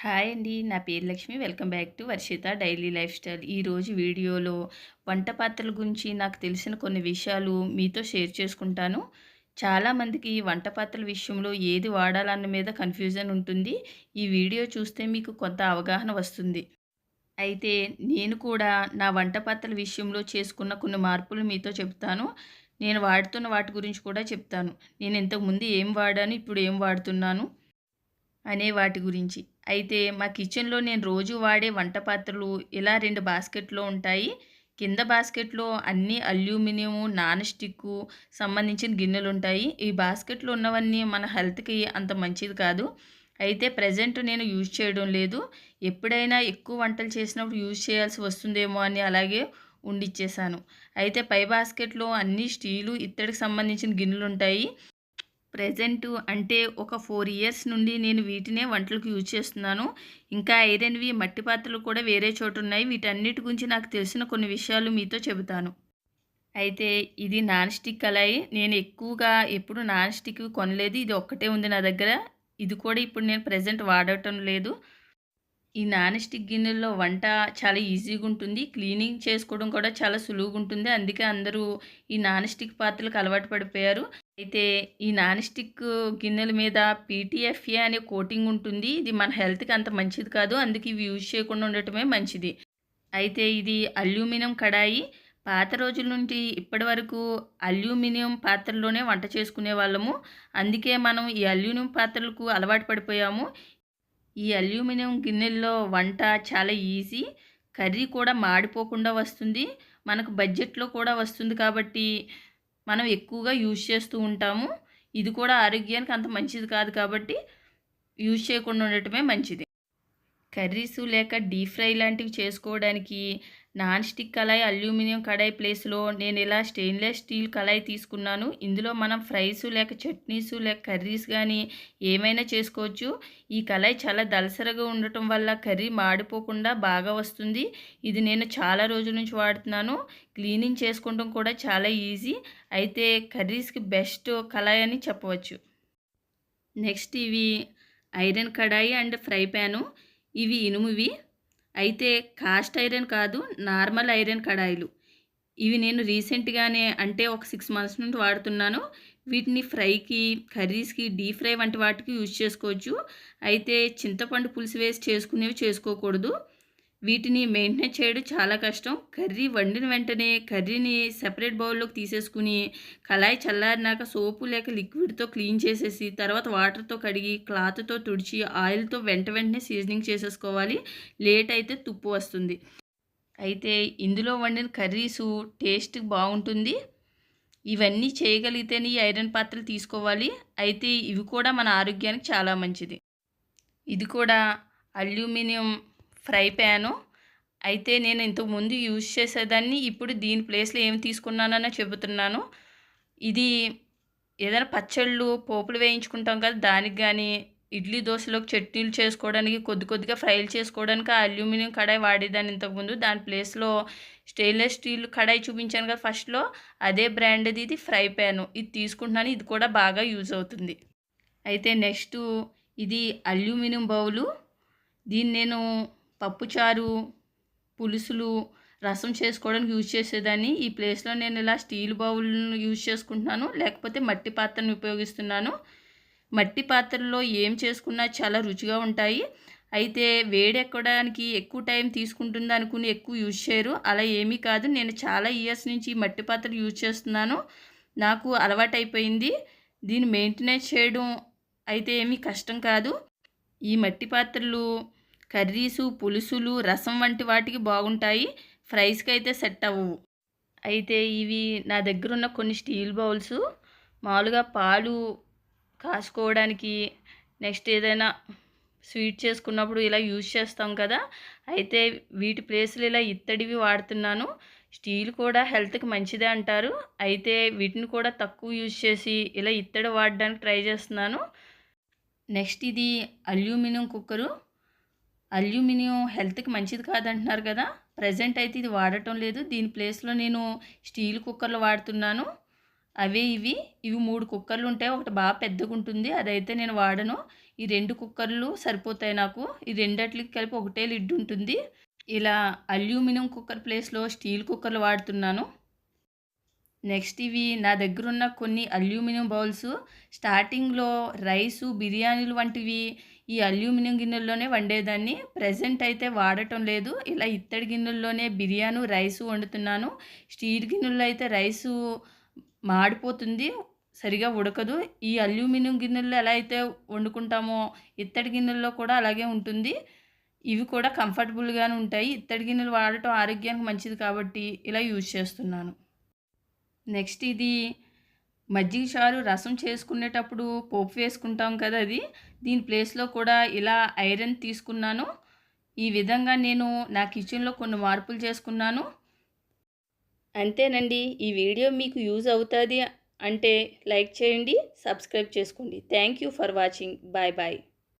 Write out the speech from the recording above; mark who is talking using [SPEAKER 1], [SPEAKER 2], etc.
[SPEAKER 1] Hi అండి. నా పేరు Lakshmi. Welcome back to Varshitha daily lifestyle. ఈరోజు వీడియోలో వంట పాత్రల గురించి నాకు తెలిసిన కొన్ని విషయాలు మీతో షేర్ చేసుకుంటాను. చాలామందికి వంట పాత్రల విషయంలో ఏది వాడాలన్న మీద కన్ఫ్యూజన్ ఉంటుంది. ఈ వీడియో చూస్తే మీకు కొంత అవగాహన వస్తుంది. అయితే నేను కూడా నా వంట పాత్రల విషయంలో చేసుకున్న కొన్ని మార్పులు మీతో చెప్తాను. నేను వాడుతున్న వాటి గురించి కూడా చెప్తాను. నేను ఇంతకుముందు ఏం వాడాను ఇప్పుడు ఏం వాడుతున్నాను? అనే వాటి గురించి. అయితే మా కిచెన్లో నేను రోజు వాడే వంట పాత్రలు ఇలా రెండు బాస్కెట్లో ఉంటాయి. కింద బాస్కెట్లో అన్ని అల్యూమినియం నాన్ స్టిక్ సంబంధించిన గిన్నెలు ఉంటాయి ఈ బాస్కెట్లో ఉన్నవన్నీ మన హెల్త్కి అంత మంచిది కాదు. అయితే ప్రజెంట్ నేను యూజ్ చేయడం లేదు. ఎప్పుడైనా ఎక్కువ వంటలు చేసినప్పుడు యూజ్ చేయాల్సి వస్తుందేమో అని అలాగే ఉండిచ్చేసాను. అయితే పై బాస్కెట్లో అన్ని స్టీలు ఇత్తడికి సంబంధించిన గిన్నెలు ఉంటాయి ప్రజెంట్ అంటే ఒక ఫోర్ ఇయర్స్ నుండి నేను వీటినే వంటలకు యూజ్ చేస్తున్నాను. ఇంకా ఐరన్వి మట్టి పాత్రలు కూడా వేరే చోటు ఉన్నాయి. వీటన్నిటి గురించి నాకు తెలిసిన కొన్ని విషయాలు మీతో చెబుతాను. అయితే ఇది నాన్ స్టిక్ కళాయి. నేను ఎక్కువగా ఎప్పుడు నాన్ స్టిక్ కొనలేదు. ఇది ఒక్కటే ఉంది నా దగ్గర. ఇది కూడా ఇప్పుడు నేను ప్రజెంట్ వాడటం లేదు. ఈ నాన్ స్టిక్ గిన్నెల్లో వంట చాలా ఈజీగా ఉంటుంది. క్లీనింగ్ చేసుకోవడం కూడా చాలా సులువుగా ఉంటుంది. అందుకే అందరూ ఈ నాన్ స్టిక్ పాత్రలకు అలవాటు పడిపోయారు. అయితే ఈ నాన్ స్టిక్ గిన్నెల మీద పీటీఎఫ్ఏ అనే కోటింగ్ ఉంటుంది. ఇది మన హెల్త్కి అంత మంచిది కాదు. అందుకే ఇవి యూజ్ చేయకుండా ఉండటమే మంచిది. అయితే ఇది అల్యూమినియం కడాయి. పాత రోజుల నుండి ఇప్పటి వరకు అల్యూమినియం పాత్రలోనే వంట చేసుకునే వాళ్ళము. అందుకే మనం ఈ అల్యూమినియం పాత్రలకు అలవాటు పడిపోయాము. ఈ అల్యూమినియం గిన్నెల్లో వంట చాలా ఈజీ. కర్రీ కూడా మాడిపోకుండా వస్తుంది. మనకు బడ్జెట్లో కూడా వస్తుంది కాబట్టి మనం ఎక్కువగా యూజ్ చేస్తూ ఉంటాము. ఇది కూడా ఆరోగ్యానికి అంత మంచిది కాదు కాబట్టి యూజ్ చేయకుండా ఉండటమే మంచిది. కర్రీస్ లేక డీప్ ఫ్రై లాంటివి చేసుకోవడానికి నాన్ స్టిక్ కళాయి అల్యూమినియం కడాయి ప్లేస్లో నేను ఇలా స్టెయిన్లెస్ స్టీల్ కళాయి తీసుకున్నాను. ఇందులో మనం ఫ్రైస్ లేక చట్నీస్ లేక కర్రీస్ కానీ ఏమైనా చేసుకోవచ్చు. ఈ కళాయి చాలా దలసరగా ఉండటం వల్ల కర్రీ మాడిపోకుండా బాగా వస్తుంది. ఇది నేను చాలా రోజుల నుంచి వాడుతున్నాను. క్లీనింగ్ చేసుకోవడం కూడా చాలా ఈజీ. అయితే కర్రీస్కి బెస్ట్ కళాయి అని చెప్పవచ్చు. నెక్స్ట్ ఇవి iron kadai and fry pan. ఇవి ఇనుమువి అయితే కాస్ట్ ఐరన్ కాదు నార్మల్ ఐరన్ కడాయిలు. ఇవి నేను రీసెంట్గానే అంటే ఒక సిక్స్ మంత్స్ నుండి వాడుతున్నాను. వీటిని ఫ్రైకి కర్రీస్కి డీప్ ఫ్రై వంటి వాటికి యూజ్ చేసుకోవచ్చు. అయితే చింతపండు పులుసు వేసి చేసుకునేవి చేసుకోకూడదు. వీటిని మెయింటైన్ చేయడం చాలా కష్టం. కర్రీ వండిన వెంటనే కర్రీని సెపరేట్ బౌల్లోకి తీసేసుకుని కళాయి చల్లారినాక సోపు లేక లిక్విడ్తో క్లీన్ చేసేసి తర్వాత వాటర్తో కడిగి క్లాత్తో తుడిచి ఆయిల్తో వెంట వెంటనే సీజనింగ్ చేసేసుకోవాలి. లేట్ అయితే తుప్పు వస్తుంది. అయితే ఇందులో వండిన కర్రీసు టేస్ట్ బాగుంటుంది. ఇవన్నీ చేయగలిగితేనే ఈ ఐరన్ పాత్రలు తీసుకోవాలి. అయితే ఇవి కూడా మన ఆరోగ్యానికి చాలా మంచిది. ఇది కూడా అల్యూమినియం ఫ్రై ప్యాను అయితే నేను ఇంతకుముందు యూజ్ చేసేదాన్ని ఇప్పుడు దీని ప్లేస్లో ఏం తీసుకున్నానని చెబుతున్నాను. ఇది ఏదైనా పచ్చళ్ళు పోపులు వేయించుకుంటాం కదా దానికి కానీ ఇడ్లీ దోశలోకి చట్నీలు చేసుకోవడానికి కొద్ది కొద్దిగా ఫ్రైలు చేసుకోవడానికి ఆ అల్యూమినియం కడాయి వాడేదాన్ని ఇంతకుముందు దాని ప్లేస్లో స్టెయిన్లెస్ స్టీల్ కడాయి చూపించాను కదా ఫస్ట్లో అదే బ్రాండ్ది ఇది ఫ్రై ప్యాను ఇది తీసుకుంటున్నాను ఇది కూడా బాగా యూజ్ అవుతుంది. అయితే నెక్స్ట్ ఇది అల్యూమినియం బౌలు. దీన్ని నేను పప్పుచారు పులుసులు రసం చేసుకోవడానికి యూజ్ చేసేదాన్ని. ఈ ప్లేస్లో నేను ఇలా స్టీల్ బౌల్ను యూజ్ చేసుకుంటున్నాను. లేకపోతే మట్టి పాత్రను ఉపయోగిస్తున్నాను. మట్టి పాత్రలో ఏం చేసుకున్నా చాలా రుచిగా ఉంటాయి. అయితే వేడెక్కడానికి ఎక్కువ టైం తీసుకుంటుంది అనుకుని ఎక్కువ యూజ్ చేయరు. అలా ఏమీ కాదు. నేను చాలా ఇయర్స్ నుంచి మట్టి పాత్రలు యూజ్ చేస్తున్నాను. నాకు అలవాటైపోయింది. దీన్ని మెయింటెనెన్స్ చేయడం అయితే ఏమీ కష్టం కాదు. ఈ మట్టి పాత్రలు కర్రీసు పులుసులు రసం వంటి వాటికి బాగుంటాయి. ఫ్రైస్కి అయితే సెట్ అవ్వవు. అయితే ఇవి నా దగ్గర ఉన్న కొన్ని స్టీల్ బౌల్స్. మామూలుగా పాలు కాసుకోవడానికి నెక్స్ట్ ఏదైనా స్వీట్ చేసుకున్నప్పుడు ఇలా యూజ్ చేస్తాం కదా. అయితే వీటి ప్లేస్లో ఇలా ఇత్తడివి వాడుతున్నాను. స్టీల్ కూడా హెల్త్కి మంచిదే అంటారు. అయితే వీటిని కూడా తక్కువ యూజ్ చేసి ఇలా ఇత్తడి వాడడానికి ట్రై చేస్తున్నాను. నెక్స్ట్ ఇది అల్యూమినియం కుక్కరు. అల్యూమినియం హెల్త్కి మంచిది కాదంటున్నారు కదా. ప్రజెంట్ అయితే ఇది వాడటం లేదు. దీని ప్లేస్లో నేను స్టీల్ కుక్కర్లు వాడుతున్నాను. అవే ఇవి. ఇవి మూడు కుక్కర్లు ఉంటాయి. ఒకటి బాగా పెద్దగా ఉంటుంది. అదైతే నేను వాడను. ఈ రెండు కుక్కర్లు సరిపోతాయి నాకు. ఈ రెండట్లకి కలిపి ఒకటే లిడ్ ఉంటుంది. ఇలా అల్యూమినియం కుక్కర్ ప్లేస్లో స్టీల్ కుక్కర్లు వాడుతున్నాను. నెక్స్ట్ ఇవి నా దగ్గర ఉన్న కొన్ని అల్యూమినియం బౌల్స్. స్టార్టింగ్లో రైసు బిర్యానీలు వంటివి. ఈ అల్యూమినియం గిన్నెల్లోనే వండేదాన్ని. ప్రజెంట్ అయితే వాడటం లేదు. ఇలా ఇత్తడి గిన్నెల్లోనే బిర్యానీ రైసు వండుతున్నాను. స్టీల్ గిన్నెల్లో అయితే రైసు మాడిపోతుంది. సరిగా ఉడకదు. ఈ అల్యూమినియం గిన్నెల్లో ఎలా అయితే వండుకుంటామో ఇత్తడి గిన్నెల్లో కూడా అలాగే ఉంటుంది. ఇవి కూడా కంఫర్టబుల్గానే ఉంటాయి. ఇత్తడి గిన్నెలు వాడటం ఆరోగ్యానికి మంచిది కాబట్టి ఇలా యూజ్ చేస్తున్నాను. నెక్స్ట్ ఇది మజ్జిగ చారు రసం చేసుకునేటప్పుడు పోపు వేసుకుంటాం కదా అది. దీని ప్లేస్లో కూడా ఇలా ఐరన్ తీసుకున్నాను. ఈ విధంగా నేను నా కిచెన్లో కొన్ని మార్పులు చేసుకున్నాను. అంతేనండి. ఈ వీడియో మీకు యూజ్ అవుతుంది అంటే లైక్ చేయండి సబ్స్క్రైబ్ చేసుకోండి. Thank you for watching. Bye bye.